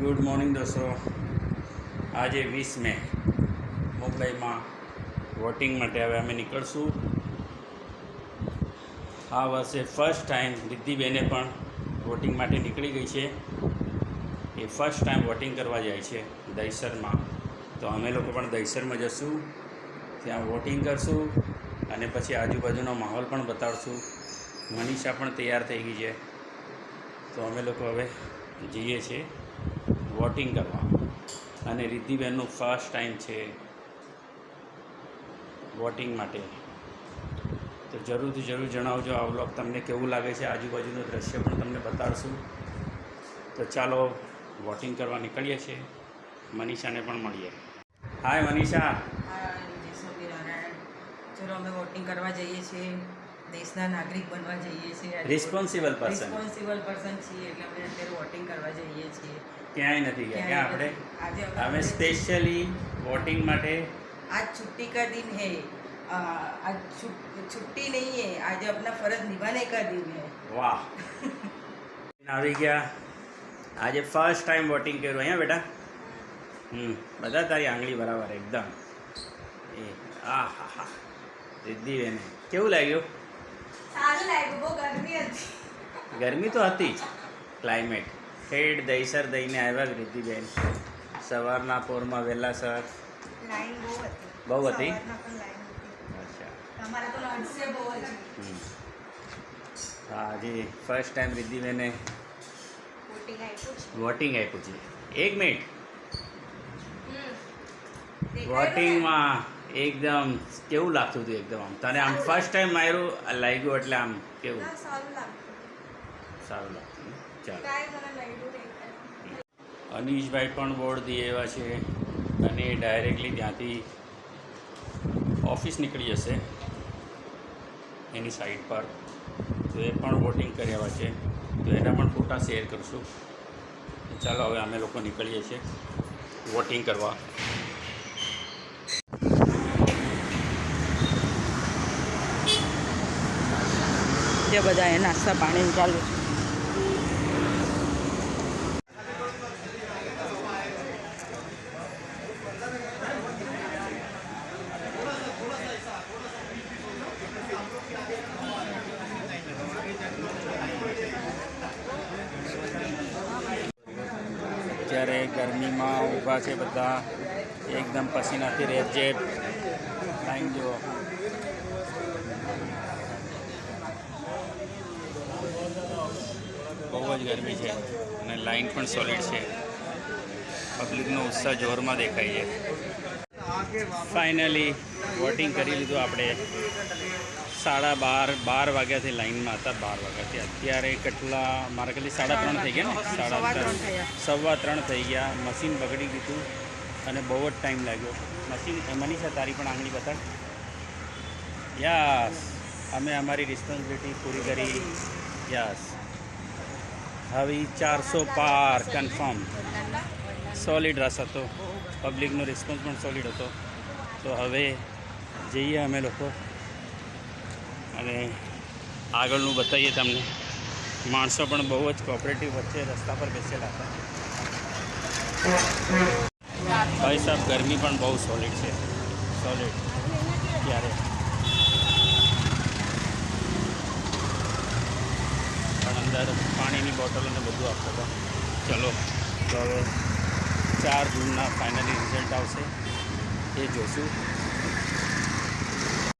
Good morning દોસ્તો. આજે વીસ મે. મુંબઈમાં વોટિંગ માટે હવે અમે નીકળશું. આ વર્ષે ફર્સ્ટ ટાઈમ રિદ્ધિબેને પણ વોટિંગ માટે નીકળી ગઈ છે. એ ફર્સ્ટ ટાઈમ વોટિંગ કરવા જાય છે દહીસરમાં. તો અમે લોકો પણ દહીસરમાં જશું. ત્યાં વોટિંગ કરશું અને પછી આજુબાજુનો માહોલ પણ બતાવશું. મનીષા પણ તૈયાર થઈ ગઈ છે. તો અમે લોકો હવે જઈએ છીએ. વોટિંગ કરવા. અને રિદ્ધિબેનનું ફર્સ્ટ ટાઈમ છે વોટિંગ માટે. તો જરૂરથી જરૂર જણાવજો. આ વ્લોગ તમને કેવું લાગે છે? આજુબાજુનું દ્રશ્ય પણ તમને બતાડશું. તો ચાલો, વોટિંગ કરવા નીકળીએ છીએ. મનીષાને પણ મળીએ. હાય મનીષા. ચલો, અમે વોટિંગ કરવા જઈએ છીએ. દેશના નાગરિક બનવા જઈએ છીએ. રિસ્પોન્સિબલ પર્સન રિસ્પોન્સિબલ પર્સન છીએ એટલે આપણે અત્યારે વોટિંગ કરવા જઈએ છીએ. ક્યાંય નથી ગયા. આપણે? આજે અમે સ્પેશિયલી વોટિંગ માટે આજ છુટ્ટી કા દિન હે. આજ છુટ્ટી નહીં હે. આજે આપના ફરજ નિભાને કા દિન હે. વાહ. આવી ગયા. આજે ફર્સ્ટ ટાઈમ વોટિંગ કર્યું. અહીંયા બેટા. હમ બધા તારી આંગળી બરાબર એકદમ. એ આ હા હા રિદ્ધિબેને કેવું લાગ્યું? ગરમી તો હતી જ ક્લાઇમેટ ઠેઠ દહીસર દઈને આવ્યા રિદ્ધિબેન સવારના પોરમાં વહેલા સર. બહુ હતી. અચ્છા. આજે ફર્સ્ટ ટાઈમ રિદ્ધિબેને વોટિંગ આપ્યું છે. વોટિંગ આપ્યું છે. એક મિનિટ? વોટિંગમાં એકદમ કેવું લાગતું હતું એકદમ આમ? તને આમ ફર્સ્ટ ટાઈમ માર્યું લાગ્યું એટલે આમ કેવું? સારું લાગતું? ચાલો. અનીશભાઈ પણ બોર્ડ દઈ એવા છે અને ડાયરેક્ટલી ત્યાંથી ઓફિસ નીકળી જશે એની સાઈડ પર. તો એ પણ વોટિંગ કર્યા છે. તો એના પણ ફોટા શેર કરશું. ચાલો હવે અમે લોકો નીકળીએ છીએ વોટિંગ કરવા. જે બધા એ નાસ્તા પાણી ચાલુ છે. અત્યારે ગરમીમાં ઊભા છે બધા, એકદમ પસીનાથી રેપઝેપ થેન્ક જુઓ જ ગરમી છે અને લાઈન પણ સોલિડ છે. પબ્લિકનો ઉત્સાહ જોરમાં દેખાય છે. ફાઇનલી વોટિંગ કરી લીધું આપણે. સાડા બાર બાર વાગ્યાથી લાઇનમાં હતા બાર વાગ્યાથી. અત્યારે કેટલા મારા ખાલી સાડા ત્રણ થઈ ગયા ને? સાડા ત્રણ. સવા ત્રણ થઈ ગયા. મશીન બગડી ગયું અને બહુ જ ટાઈમ લાગ્યો. મશીન મનીષા તારી પણ આંગળી બતાડ યાસ અમે અમારી રિસ્પોન્સિબિલિટી પૂરી કરી. યસ હવે ચારસો પાર કન્ફર્મ સોલિડ રસ હતો. પબ્લિકનો રિસ્પોન્સ પણ સોલિડ હતો. તો હવે જઈએ અમે લોકો. અને આગળનું બતાવીએ તમને. માણસો પણ બહુ જ કોઓપરેટિવ વચ્ચે રસ્તા પર બેસેલા હતા. ભાઈ સાહેબ, ગરમી પણ બહુ સોલિડ છે. સોલિડ ત્યારે બોટલ અને બધું આપતા હતા. ચલો તો ચાર જૂનના ફાઇનલી રિઝલ્ટ આવશે. એ જોશું.